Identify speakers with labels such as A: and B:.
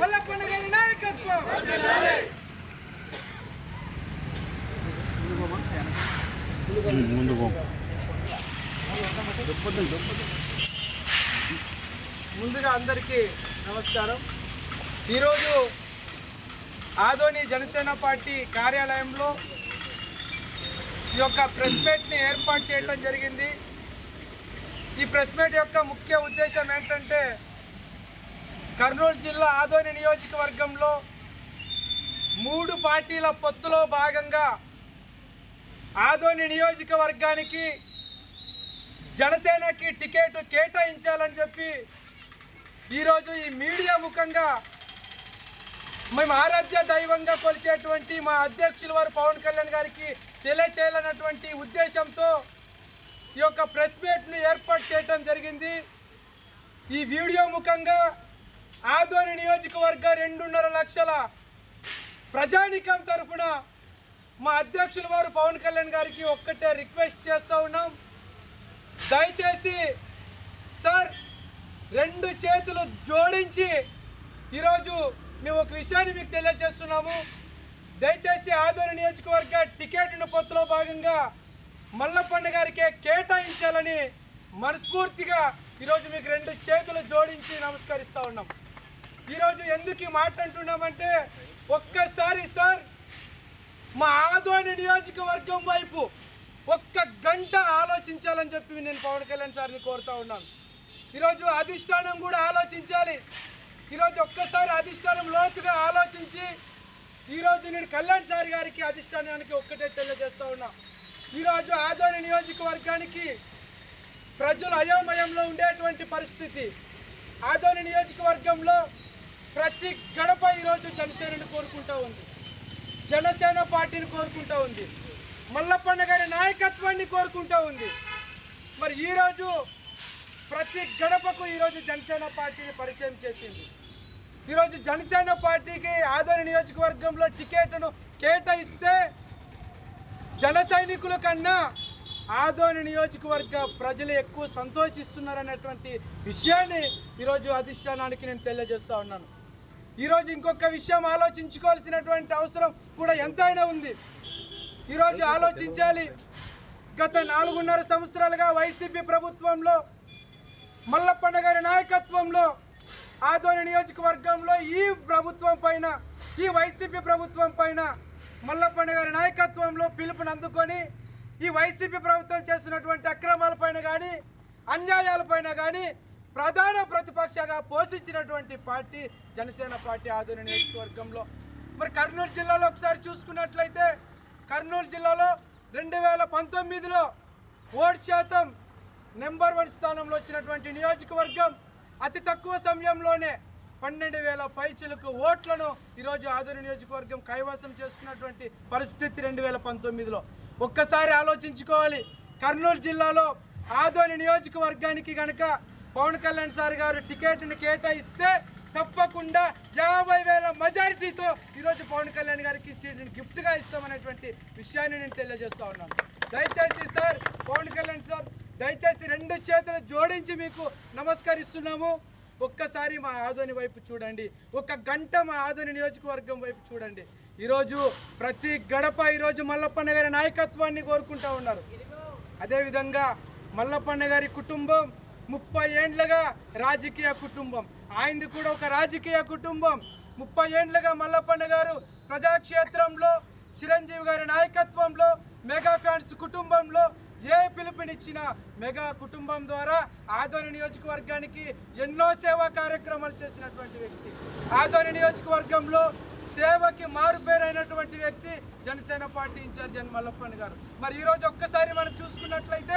A: మల్లప్పన్న గారి నాయకత్వం
B: ముందు
A: ముందుగా అందరికీ నమస్కారం. ఈరోజు ఆదోని జనసేన పార్టీ కార్యాలయంలో ఈ యొక్క ప్రెస్ మీట్ని ఏర్పాటు చేయడం జరిగింది. ఈ ప్రెస్ మీట్ యొక్క ముఖ్య ఉద్దేశం ఏంటంటే కర్నూలు జిల్లా ఆదోని నియోజకవర్గంలో మూడు పార్టీల పొత్తులో భాగంగా ఆదోని నియోజకవర్గానికి జనసేనకి టికెట్ కేటాయించాలని చెప్పి ఈరోజు ఈ మీడియా ముఖంగా మేము ఆరాధ్య దైవంగా కొలిచేటువంటి మా అధ్యక్షుల వారు పవన్ కళ్యాణ్ గారికి తెలియచేయాలన్నటువంటి ఉద్దేశంతో ఈ యొక్క ప్రెస్ మీట్ను ఏర్పాటు చేయడం జరిగింది. ఈ వీడియో ముఖంగా ఆదోని నియోజకవర్గ రెండున్నర లక్షల ప్రజానికం తరఫున మా అధ్యక్షుల వారు పవన్ కళ్యాణ్ గారికి ఒక్కటే రిక్వెస్ట్ చేస్తూ ఉన్నాం. దయచేసి సార్ రెండు చేతులు జోడించి ఈరోజు మేము ఒక విషయాన్ని మీకు తెలియజేస్తున్నాము. దయచేసి ఆదోని నియోజకవర్గ టికెట్ను పొత్తులో భాగంగా మల్లప్పన్న గారికే కేటాయించాలని మనస్ఫూర్తిగా ఈరోజు మీకు రెండు చేతులు జోడించి నమస్కరిస్తూ ఉన్నాం. ఈరోజు ఎందుకు మాట్లాడుతున్నామంటే మాట అంటున్నామంటే ఒక్కసారి సార్ మా ఆదోని నియోజకవర్గం వైపు ఒక్క గంట ఆలోచించాలని చెప్పి నేను పవన్ కళ్యాణ్ సార్ని కోరుతా ఉన్నాను. ఈరోజు అధిష్టానం కూడా ఆలోచించాలి. ఈరోజు ఒక్కసారి అధిష్టానం లోతుగా ఆలోచించి ఈరోజు నేను కళ్యాణ్ సార్ గారికి అధిష్టానానికి ఒక్కటే తెలియజేస్తూ ఉన్నా. ఈరోజు ఆదోని నియోజకవర్గానికి ప్రజలు అయోమయంలో ఉండేటువంటి పరిస్థితి. ఆదోని నియోజకవర్గంలో ప్రతి గడప ఈరోజు జనసేనని కోరుకుంటూ ఉంది. జనసేన పార్టీని కోరుకుంటూ ఉంది. మల్లప్పన్న గారి నాయకత్వాన్ని కోరుకుంటూ ఉంది. మరి ఈరోజు ప్రతి గడపకు ఈరోజు జనసేన పార్టీని పరిచయం చేసింది. ఈరోజు జనసేన పార్టీకి ఆదోని నియోజకవర్గంలో టికెట్ను కేటాయిస్తే జన సైనికుల కన్నా ఆదోని నియోజకవర్గ ప్రజలు ఎక్కువ సంతోషిస్తున్నారనేటువంటి విషయాన్ని ఈరోజు అధిష్టానానికి నేను తెలియజేస్తూ ఉన్నాను. ఈరోజు ఇంకొక విషయం ఆలోచించుకోవాల్సినటువంటి అవసరం కూడా ఎంతైనా ఉంది. ఈరోజు ఆలోచించాలి. గత నాలుగున్నర సంవత్సరాలుగా వైసీపీ ప్రభుత్వంలో మల్లప్పన్న గారి నాయకత్వంలో ఆదోని నియోజకవర్గంలో ఈ ప్రభుత్వం పైన ఈ వైసీపీ ప్రభుత్వం పైన మల్లప్పన్న గారి నాయకత్వంలో పిలుపుని అందుకొని ఈ వైసీపీ ప్రభుత్వం చేసినటువంటి అక్రమాలపైన కానీ అన్యాయాలపైన కానీ ప్రధాన ప్రతిపక్షగా పోషించినటువంటి పార్టీ జనసేన పార్టీ ఆధునిక నియోజకవర్గంలో. మరి కర్నూలు జిల్లాలో ఒకసారి చూసుకున్నట్లయితే కర్నూలు జిల్లాలో రెండు వేల పంతొమ్మిదిలో ఓటు శాతం నెంబర్ వన్ స్థానంలో వచ్చినటువంటి నియోజకవర్గం. అతి తక్కువ సమయంలోనే పన్నెండు వేల పైచులకు ఓట్లను ఈరోజు ఆదోని నియోజకవర్గం కైవసం చేసుకున్నటువంటి పరిస్థితి రెండు వేల పంతొమ్మిదిలో. ఒక్కసారి ఆలోచించుకోవాలి. కర్నూలు జిల్లాలో ఆదోని నియోజకవర్గానికి గనక పవన్ కళ్యాణ్ సార్ గారు టికెట్ని కేటాయిస్తే తప్పకుండా యాభై వేల మెజారిటీతో ఈరోజు పవన్ కళ్యాణ్ గారికి సీట్ని గిఫ్ట్గా ఇస్తామనేటువంటి విషయాన్ని నేను తెలియజేస్తా ఉన్నాను. దయచేసి సార్ పవన్ కళ్యాణ్ సార్ దయచేసి రెండు చేతులు జోడించి మీకు నమస్కరిస్తున్నాము. ఒక్కసారి మా ఆదోని వైపు చూడండి. ఒక గంట మా ఆదోని నియోజకవర్గం వైపు చూడండి. ఈరోజు ప్రతి గడప ఈరోజు మల్లప్పన్న గారి నాయకత్వాన్ని కోరుకుంటా ఉన్నారు. అదేవిధంగా మల్లప్పన్న గారి కుటుంబం ముప్పై ఏండ్లుగా రాజకీయ కుటుంబం. ఆయనది కూడా ఒక రాజకీయ కుటుంబం. ముప్పై ఏండ్లుగా మల్లప్పన్న గారు ప్రజాక్షేత్రంలో చిరంజీవి గారి నాయకత్వంలో మెగా ఫ్యాన్స్ కుటుంబం పిలుపునిచ్చినా మెగా కుటుంబం ద్వారా ఆదోని నియోజకవర్గానికి ఎన్నో సేవా కార్యక్రమాలు చేసినటువంటి వ్యక్తి. ఆదోని నియోజకవర్గంలో సేవకి మారుపేరైనటువంటి వ్యక్తి Janasena party in-charge N Mallappan గారు. మరి ఈరోజు ఒక్కసారి మనం చూసుకున్నట్లయితే